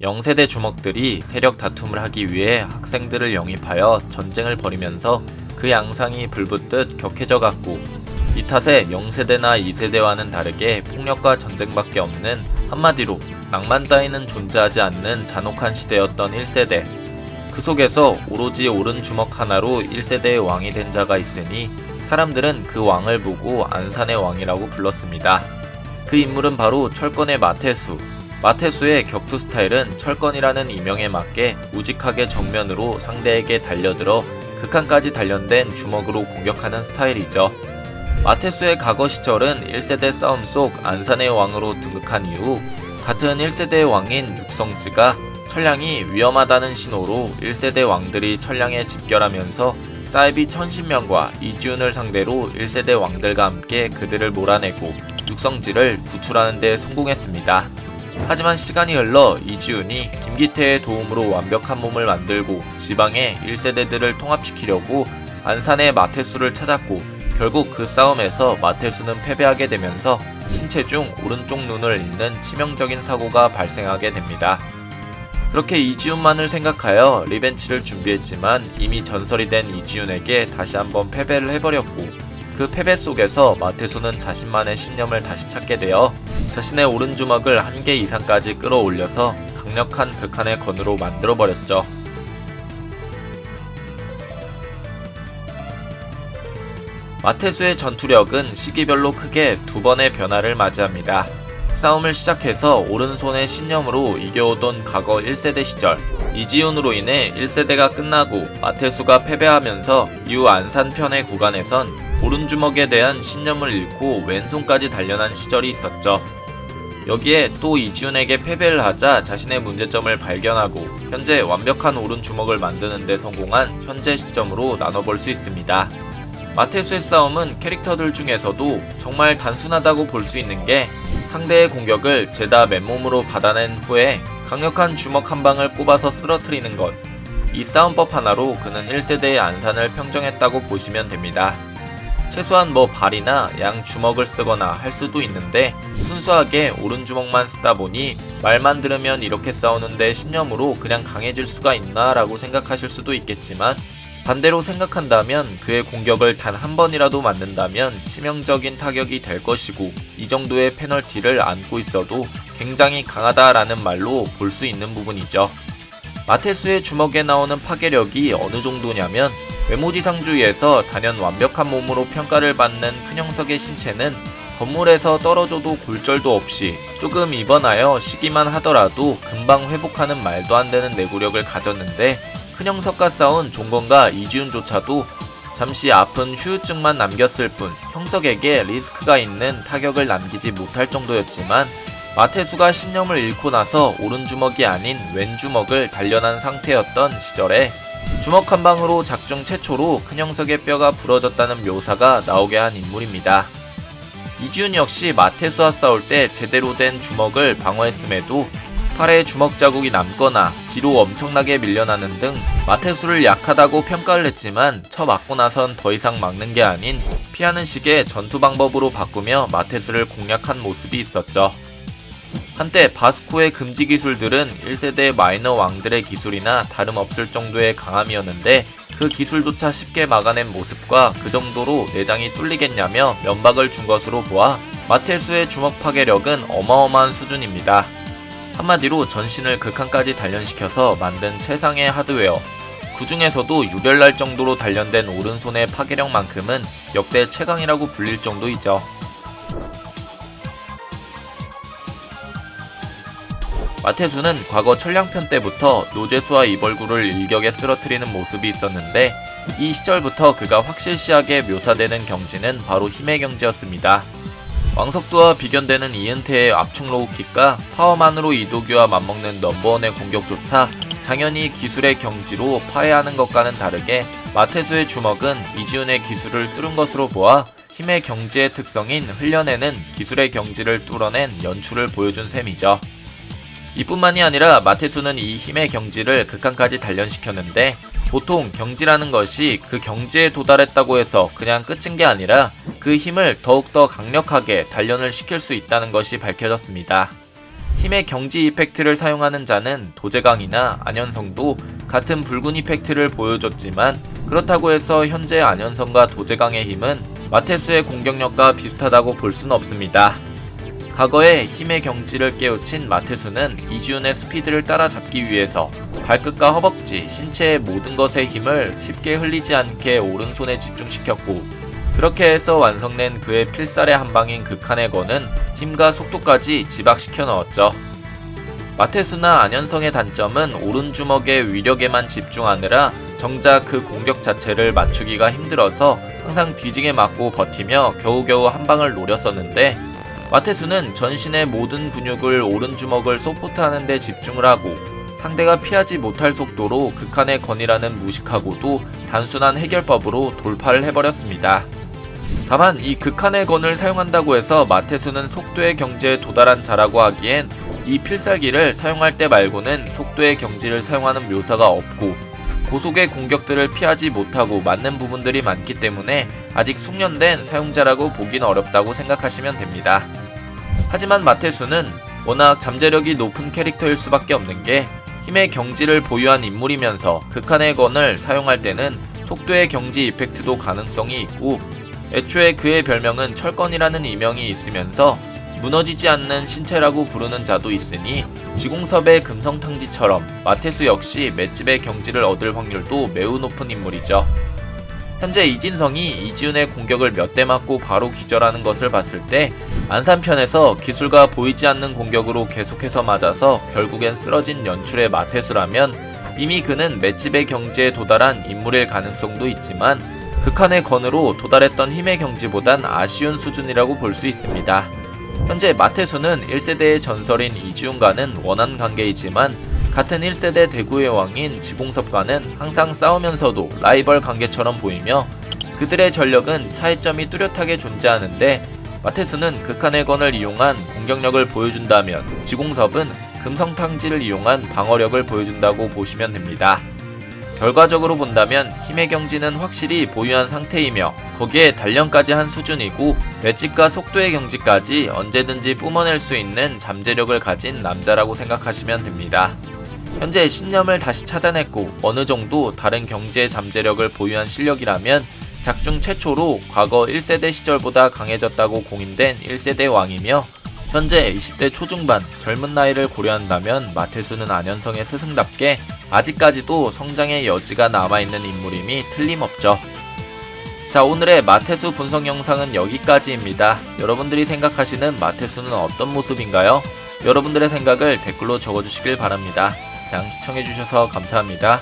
영세대 주먹들이 세력 다툼을 하기 위해 학생들을 영입하여 전쟁을 벌이면서 그 양상이 불붙듯 격해져 갔고 이 탓에 영세대나 2세대와는 다르게 폭력과 전쟁밖에 없는 한마디로 낭만 따위는 존재하지 않는 잔혹한 시대였던 1세대 그 속에서 오로지 오른 주먹 하나로 1세대의 왕이 된 자가 있으니 사람들은 그 왕을 보고 안산의 왕이라고 불렀습니다. 그 인물은 바로 철권의 마태수. 마태수의 격투 스타일은 철권이라는 이명에 맞게 우직하게 정면으로 상대에게 달려들어 극한까지 단련된 주먹으로 공격하는 스타일이죠. 마태수의 과거 시절은 1세대 싸움 속 안산의 왕으로 등극한 이후 같은 1세대의 왕인 육성지가 천량이 위험하다는 신호로 1세대 왕들이 천량에 집결하면서 사이비 천신명과 이지훈을 상대로 1세대 왕들과 함께 그들을 몰아내고 육성지를 구출하는 데 성공했습니다. 하지만 시간이 흘러 이지훈이 김기태의 도움으로 완벽한 몸을 만들고 지방의 1세대들을 통합시키려고 안산의 마태수를 찾았고 결국 그 싸움에서 마태수는 패배하게 되면서 신체 중 오른쪽 눈을 잃는 치명적인 사고가 발생하게 됩니다. 그렇게 이지훈만을 생각하여 리벤치를 준비했지만 이미 전설이 된 이지훈에게 다시 한번 패배를 해버렸고 그 패배 속에서 마태수는 자신만의 신념을 다시 찾게 되어 자신의 오른 주먹을 한 개 이상까지 끌어올려서 강력한 극한의 건으로 만들어버렸죠. 마태수의 전투력은 시기별로 크게 두 번의 변화를 맞이합니다. 싸움을 시작해서 오른손의 신념으로 이겨오던 과거 1세대 시절 이지훈으로 인해 1세대가 끝나고 마태수가 패배하면서 이후 안산 편의 구간에선 오른주먹에 대한 신념을 잃고 왼손까지 단련한 시절이 있었죠. 여기에 또 이지훈에게 패배를 하자 자신의 문제점을 발견하고 현재 완벽한 오른주먹을 만드는 데 성공한 현재 시점으로 나눠볼 수 있습니다. 마테수의 싸움은 캐릭터들 중에서도 정말 단순하다고 볼 수 있는 게 상대의 공격을 죄다 맨몸으로 받아낸 후에 강력한 주먹 한 방을 뽑아서 쓰러뜨리는 것. 이 싸움법 하나로 그는 1세대의 안산을 평정했다고 보시면 됩니다. 최소한 뭐 발이나 양 주먹을 쓰거나 할 수도 있는데 순수하게 오른 주먹만 쓰다 보니 말만 들으면 이렇게 싸우는데 신념으로 그냥 강해질 수가 있나 라고 생각하실 수도 있겠지만 반대로 생각한다면 그의 공격을 단 한 번이라도 맞는다면 치명적인 타격이 될 것이고 이 정도의 페널티를 안고 있어도 굉장히 강하다라는 말로 볼 수 있는 부분이죠. 마테스의 주먹에 나오는 파괴력이 어느 정도냐면 외모지상주의에서 단연 완벽한 몸으로 평가를 받는 큰 형석의 신체는 건물에서 떨어져도 골절도 없이 조금 입원하여 쉬기만 하더라도 금방 회복하는 말도 안 되는 내구력을 가졌는데 큰 형석과 싸운 종건과 이지훈조차도 잠시 아픈 후유증만 남겼을 뿐 형석에게 리스크가 있는 타격을 남기지 못할 정도였지만 마태수가 신념을 잃고 나서 오른주먹이 아닌 왼주먹을 단련한 상태였던 시절에 주먹 한 방으로 작중 최초로 큰 형석의 뼈가 부러졌다는 묘사가 나오게 한 인물입니다. 이지훈 역시 마태수와 싸울 때 제대로 된 주먹을 방어했음에도 팔에 주먹 자국이 남거나 뒤로 엄청나게 밀려나는 등 마태수를 약하다고 평가를 했지만 쳐 맞고 나선 더 이상 막는 게 아닌 피하는 식의 전투 방법으로 바꾸며 마태수를 공략한 모습이 있었죠. 한때 바스코의 금지 기술들은 1세대 마이너 왕들의 기술이나 다름없을 정도의 강함이었는데 그 기술조차 쉽게 막아낸 모습과 그 정도로 내장이 뚫리겠냐며 면박을 준 것으로 보아 마테수의 주먹 파괴력은 어마어마한 수준입니다. 한마디로 전신을 극한까지 단련시켜서 만든 최상의 하드웨어. 그 중에서도 유별날 정도로 단련된 오른손의 파괴력만큼은 역대 최강이라고 불릴 정도이죠. 마태수는 과거 천량편 때부터 노제수와 이벌구를 일격에 쓰러뜨리는 모습이 있었는데 이 시절부터 그가 확실시하게 묘사되는 경지는 바로 힘의 경지였습니다. 왕석두와 비견되는 이은태의 압축 로우킥과 파워만으로 이도규와 맞먹는 넘버원의 공격조차 당연히 기술의 경지로 파해하는 것과는 다르게 마태수의 주먹은 이지훈의 기술을 뚫은 것으로 보아 힘의 경지의 특성인 흘려내는 기술의 경지를 뚫어낸 연출을 보여준 셈이죠. 이뿐만이 아니라 마태수는 이 힘의 경지를 극한까지 단련시켰는데 보통 경지라는 것이 그 경지에 도달했다고 해서 그냥 끝인 게 아니라 그 힘을 더욱더 강력하게 단련을 시킬 수 있다는 것이 밝혀졌습니다. 힘의 경지 이펙트를 사용하는 자는 도제강이나 안현성도 같은 붉은 이펙트를 보여줬지만 그렇다고 해서 현재 안현성과 도제강의 힘은 마테수의 공격력과 비슷하다고 볼 수는 없습니다. 과거에 힘의 경지를 깨우친 마테수는 이지훈의 스피드를 따라잡기 위해서 발끝과 허벅지, 신체의 모든 것의 힘을 쉽게 흘리지 않게 오른손에 집중시켰고 그렇게 해서 완성된 그의 필살의 한 방인 극한의 건은 힘과 속도까지 지박시켜 넣었죠. 마테수나 안현성의 단점은 오른주먹의 위력에만 집중하느라 정작 그 공격 자체를 맞추기가 힘들어서 항상 뒤지게 맞고 버티며 겨우겨우 한 방을 노렸었는데 마테수는 전신의 모든 근육을 오른주먹을 소포트하는 데 집중을 하고 상대가 피하지 못할 속도로 극한의 건이라는 무식하고도 단순한 해결법으로 돌파를 해버렸습니다. 다만 이 극한의 건을 사용한다고 해서 마테수는 속도의 경지에 도달한 자라고 하기엔 이 필살기를 사용할 때 말고는 속도의 경지를 사용하는 묘사가 없고 고속의 공격들을 피하지 못하고 맞는 부분들이 많기 때문에 아직 숙련된 사용자라고 보긴 어렵다고 생각하시면 됩니다. 하지만 마테수는 워낙 잠재력이 높은 캐릭터일 수밖에 없는 게 힘의 경지를 보유한 인물이면서 극한의 건을 사용할 때는 속도의 경지 이펙트도 가능성이 있고 애초에 그의 별명은 철건이라는 이명이 있으면서 무너지지 않는 신체라고 부르는 자도 있으니 지공섭의 금성탕지처럼 마테수 역시 맷집의 경지를 얻을 확률도 매우 높은 인물이죠. 현재 이진성이 이지훈의 공격을 몇 대 맞고 바로 기절하는 것을 봤을 때 안산편에서 기술과 보이지 않는 공격으로 계속해서 맞아서 결국엔 쓰러진 연출의 마테수라면 이미 그는 맷집의 경지에 도달한 인물일 가능성도 있지만 극한의 건으로 도달했던 힘의 경지보단 아쉬운 수준이라고 볼 수 있습니다. 현재 마테수는 1세대의 전설인 이지훈과는 원한 관계이지만 같은 1세대 대구의 왕인 지공섭과는 항상 싸우면서도 라이벌 관계처럼 보이며 그들의 전력은 차이점이 뚜렷하게 존재하는데 마테수는 극한의 건을 이용한 공격력을 보여준다면 지공섭은 금성탕지를 이용한 방어력을 보여준다고 보시면 됩니다. 결과적으로 본다면 힘의 경지는 확실히 보유한 상태이며 거기에 단련까지 한 수준이고 맷집과 속도의 경지까지 언제든지 뿜어낼 수 있는 잠재력을 가진 남자라고 생각하시면 됩니다. 현재 신념을 다시 찾아냈고 어느 정도 다른 경제의 잠재력을 보유한 실력이라면 작중 최초로 과거 1세대 시절보다 강해졌다고 공인된 1세대 왕이며 현재 20대 초중반 젊은 나이를 고려한다면 마태수는 안현성의 스승답게 아직까지도 성장의 여지가 남아있는 인물임이 틀림없죠. 자 오늘의 마태수 분석 영상은 여기까지입니다. 여러분들이 생각하시는 마태수는 어떤 모습인가요? 여러분들의 생각을 댓글로 적어주시길 바랍니다. 장 시청해주셔서 감사합니다.